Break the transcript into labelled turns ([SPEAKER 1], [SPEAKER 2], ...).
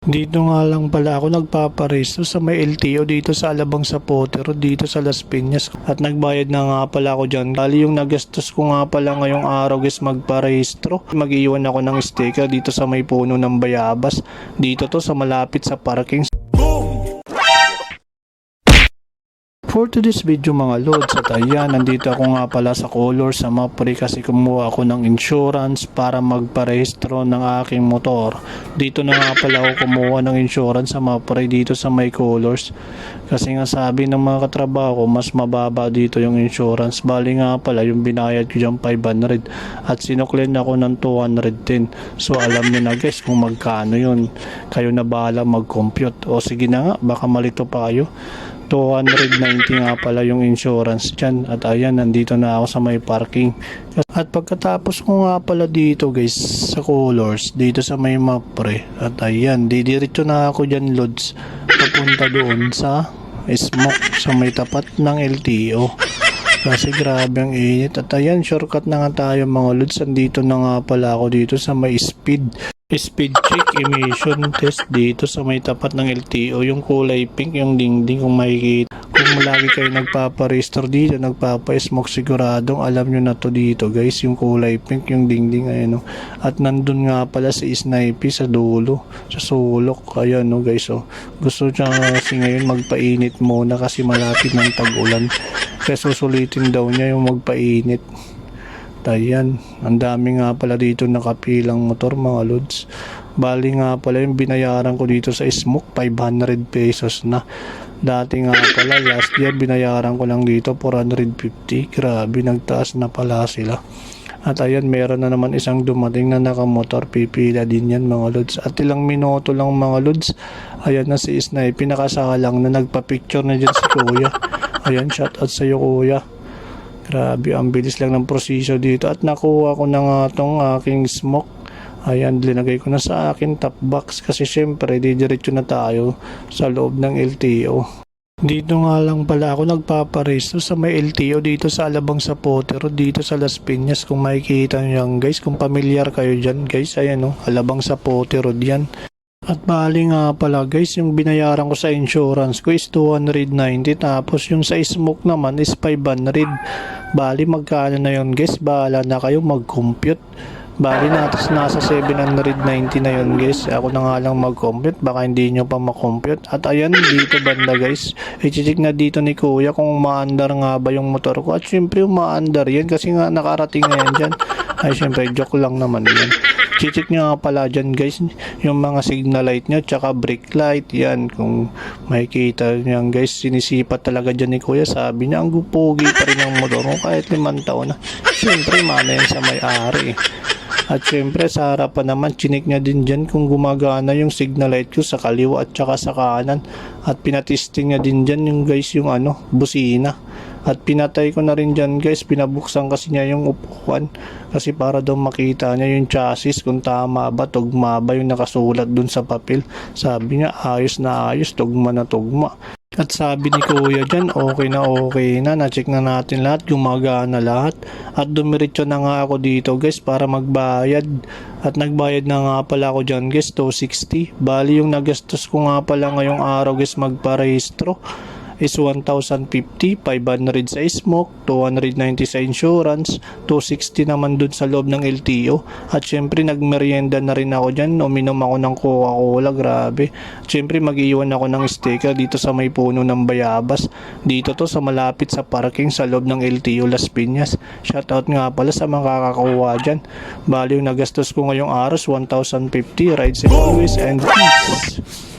[SPEAKER 1] Dito nga lang pala ako nagpaparesto sa may LTO dito sa Alabang sa Potero dito sa Las Piñas at nagbayad na nga pala ako dyan. Bali yung nagastos ko nga pala ngayong araw guys magparehistro. Mag-iwan ako ng sticker dito sa may puno ng bayabas. Dito to sa malapit sa parking For today's video mga lods at ayan, nandito ako nga pala sa Color sa Mapre kasi kumuha ako ng insurance para magparehistro ng aking motor. Dito na nga pala ako kumuha ng insurance sa Mapre dito sa may Colors. Kasi nga sabi ng mga katrabaho mas mababa dito yung insurance. Bali nga pala yung binayad ko dyan 500 at sinuklen ako ng 210. So alam niyo na guys kung magkano yun. Kayo na bahala mag-compute. O sige na nga, baka malito pa kayo. 290 nga pala yung insurance dyan. At ayan, nandito na ako sa may parking. At pagkatapos ko nga pala dito guys, sa colors, dito sa may mapre. At ayan, didiretso na ako dyan lods. Papunta doon sa smoke sa may tapat ng LTO. Kasi grabe ang init. At ayan, shortcut na nga tayo mga lods. Andito na nga pala ako dito sa may speed. Speed check emission test dito sa may tapat ng LTO. Yung kulay pink, yung dingding kung makikita. Kung lagi kayo nagpaparestore dito, nagpapa-smoke siguradong alam nyo na to dito guys. Yung kulay pink, yung dingding ayan o. At nandun nga pala si Snipe sa dulo, sa sulok. Ayan o guys o. Gusto niya kasi ngayon magpainit muna kasi malapit ng tag-ulan. Kaya susulitin daw niya yung magpainit. Ayan, ang dami nga pala dito nakapilang motor mga lods. Bali nga pala yung binayaran ko dito sa Smoke 500 pesos na. Dati nga pala last year binayaran ko lang dito 450. Grabe nagtaas na pala sila. At ayan, meron na naman isang dumating na nakamotor. Pipila din yan mga lods. At ilang minuto lang mga lods. Ayan na si Isnay. Pinakasalang na nagpa-picture na dyan si Kuya. Ayan, shout out sa'yo Kuya. Grabe, ang bilis lang ng prosesyo dito. At nakuha ko na nga tong aking smoke. Ayan, linagay ko na sa akin top box kasi syempre didiretso na tayo sa loob ng LTO. Dito nga lang pala ako nagpaparesto sa may LTO dito sa Alabang sa Potero dito sa Las Piñas kung makikita nyo yan guys kung familiar kayo dyan guys ayan o Alabang sa Potero diyan at bali nga pala guys, yung binayaran ko sa insurance ko is 290 tapos yung sa smoke naman is 500. Bali magkano na yun guys, bahala na kayo mag-compute. Bali natas nasa 790 na yun guys. Ako na nga lang mag-compute, baka hindi nyo pa ma-compute. At ayan dito banda guys, i-check na dito ni kuya kung maandar nga ba yung motor ko. At syempre yung maandar yan kasi nga nakarating na yan dyan. Ay syempre joke lang naman yan. Chichik nyo nga pala dyan guys, yung mga signal light nyo, tsaka brake light, yan, kung makikita nyo yan guys, sinisipat talaga dyan ni kuya, sabi niya, ang gupogi pa rin ang motor mo kahit limang taon na. Siyempre, mana yan sa may-ari. At syempre, sa harapan naman, chinik niya din dyan kung gumagana yung signal light ko sa kaliwa at tsaka sa kanan. At pinatesting niya din dyan yung guys, yung ano, busina. At pinatay ko na rin dyan guys, pinabuksan kasi niya yung upuan. Kasi para daw makita niya yung chassis kung tama ba, tugma ba yung nakasulat dun sa papel. Sabi niya, ayos na ayos, tugma na tugma. At sabi ni Kuya dyan, okay na okay na, na-check na natin lahat, gumagana lahat. At dumiretso na nga ako dito guys para magbayad. At nagbayad na nga pala ako dyan guys, 260. Bali yung nagastos ko nga pala ngayong araw guys magparehistro is 1,050, 500 sa smoke, 290 sa insurance, 260 naman dun sa loob ng LTO. At syempre nagmerienda na rin ako dyan, uminom ako ng Coca-Cola, grabe. Syempre mag-iwan ako ng sticker dito sa may puno ng bayabas. Dito to sa malapit sa parking sa loob ng LTO Las Piñas. Shoutout nga pala sa mga kakakuha dyan. Bali yung nagastos ko ngayong aros, 1,050, ride safe always and peace.